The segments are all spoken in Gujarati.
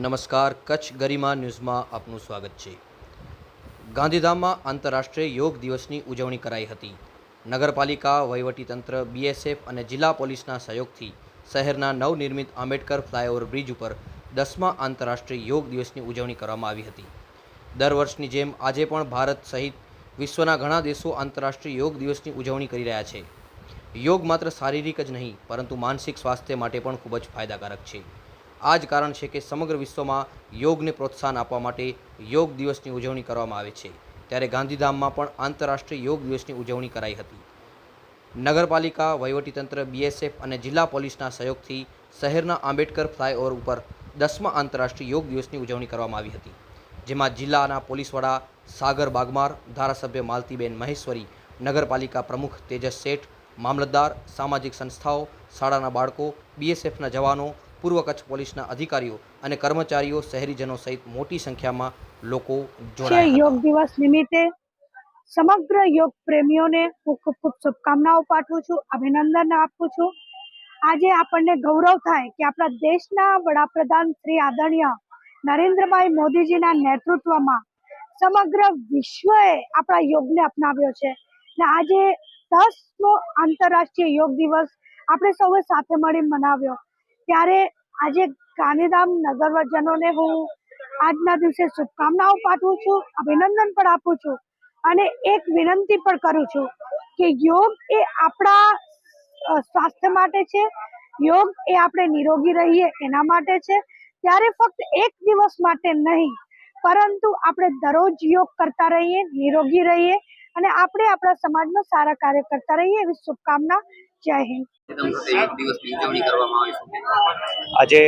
નમસ્કાર, કચ્છ ગરિમા ન્યૂઝમાં આપનું સ્વાગત છે. ગાંધીધામમાં આંતરરાષ્ટ્રીય યોગ દિવસની ઉજવણી કરાઈ હતી. નગરપાલિકા, વહીવટીતંત્ર, બીએસએફ અને જિલ્લા પોલીસના સહયોગથી શહેરના નવનિર્મિત આંબેડકર ફ્લાયઓવર બ્રિજ ઉપર દસમા આંતરરાષ્ટ્રીય યોગ દિવસની ઉજવણી કરવામાં આવી હતી. દર વર્ષની જેમ આજે પણ ભારત સહિત વિશ્વના ઘણા દેશો આંતરરાષ્ટ્રીય યોગ દિવસની ઉજવણી કરી રહ્યા છે. યોગ માત્ર શારીરિક જ નહીં, પરંતુ માનસિક સ્વાસ્થ્ય માટે પણ ખૂબ જ ફાયદાકારક છે. આ જ કારણ છે કે સમગ્ર વિશ્વમાં યોગને પ્રોત્સાહન આપવા માટે યોગ દિવસની ઉજવણી કરવામાં આવે છે. ત્યારે ગાંધીધામમાં પણ આંતરરાષ્ટ્રીય યોગ દિવસની ઉજવણી કરાઈ હતી. નગરપાલિકા, વહીવટીતંત્ર, બીએસએફ અને જિલ્લા પોલીસના સહયોગથી શહેરના આંબેડકર ફ્લાયઓવર ઉપર દસમા આંતરરાષ્ટ્રીય યોગ દિવસની ઉજવણી કરવામાં આવી હતી. જેમાં જિલ્લાના પોલીસ સાગર બાગમાર, ધારાસભ્ય માલતીબેન મહેશ્વરી, નગરપાલિકા પ્રમુખ તેજસ શેઠ, મામલતદાર, સામાજિક સંસ્થાઓ, શાળાના બાળકો, બીએસએફના જવાનો પૂર્વ કચ્છ પોલીસના અધિકારીઓ અને કર્મચારીઓ શહેરીજનો સહિત મોટી સંખ્યામાં લોકો છે જોડાયા યોગ દિવસ નિમિત્તે સમગ્ર યોગ પ્રેમીઓને હું ખૂબ ખૂબ શુભકામનાઓ પાઠવું છું અભિનંદન આપું છું. આજે આપણને ગૌરવ થાય કે આપણા દેશના વડાપ્રધાન શ્રી આદરણીય નરેન્દ્રભાઈ મોદીજીના નેતૃત્વમાં સમગ્ર વિશ્વએ આપણા યોગને અપનાવ્યો છે. ને આજે દસમો આંતરરાષ્ટ્રીય યોગ દિવસ આપણે સૌએ સાથે મળી મનાવ્યો. ત્યારે આજે ગાંધીધામ નગરજનોને હું આજના દિવસે શુભકામનાઓ પાઠવું છું, અભિનંદન પણ આપું છું અને એક વિનંતી પણ કરું છું કે યોગ એ આપણા સ્વાસ્થ્ય માટે છે, યોગ એ આપણે નિરોગી રહીએ એના માટે છે, ત્યારે ફક્ત એક દિવસ માટે નહીં, પરંતુ આપણે દરરોજ યોગ કરતા રહીએ, નિરોગી રહીએ અને આપણે આપણા સમાજમાં સારા કાર્ય કરતા રહીએ એવી શુભકામના જય હિન્દ એકદમ સાથે યોગ દિવસની ઉજવણી કરવામાં આવી છે આજે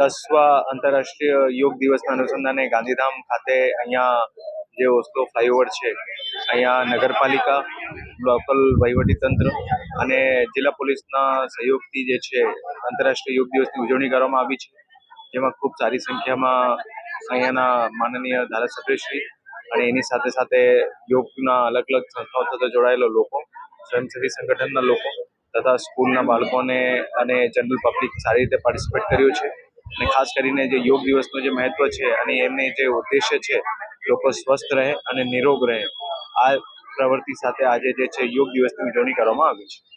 દસવા આંતરરાષ્ટ્રીય યોગ દિવસના અનુસંધાને ગાંધીધામ ખાતે અહીંયા જે ઓસ્લો ફ્લાયઓવર છે અહીંયા નગરપાલિકા લોકલ વહીવટીતંત્ર અને જિલ્લા પોલીસના સહયોગથી જે છે આંતરરાષ્ટ્રીય યોગ દિવસની ઉજવણી કરવામાં આવી છે. જેમાં ખૂબ સારી સંખ્યામાં અહીંયાના માનનીય ધારાસભ્યશ્રી અને એની સાથે સાથે યોગના અલગ અલગ સંસ્થાઓ સાથે જોડાયેલા લોકો સ્વયંસેવી સંગઠનના લોકો તથા સ્કૂલના બાળકોને અને જનરલ પબ્લિક સારી રીતે પાર્ટિસિપેટ કર્યું છે. અને ખાસ કરીને જે યોગ દિવસનું જે મહત્વ છે અને એમની જે ઉદ્દેશ્ય છે, લોકો સ્વસ્થ રહે અને નિરોગ રહે, આ પ્રવૃત્તિ સાથે આજે જે છે યોગ દિવસની ઉજવણી કરવામાં આવી છે.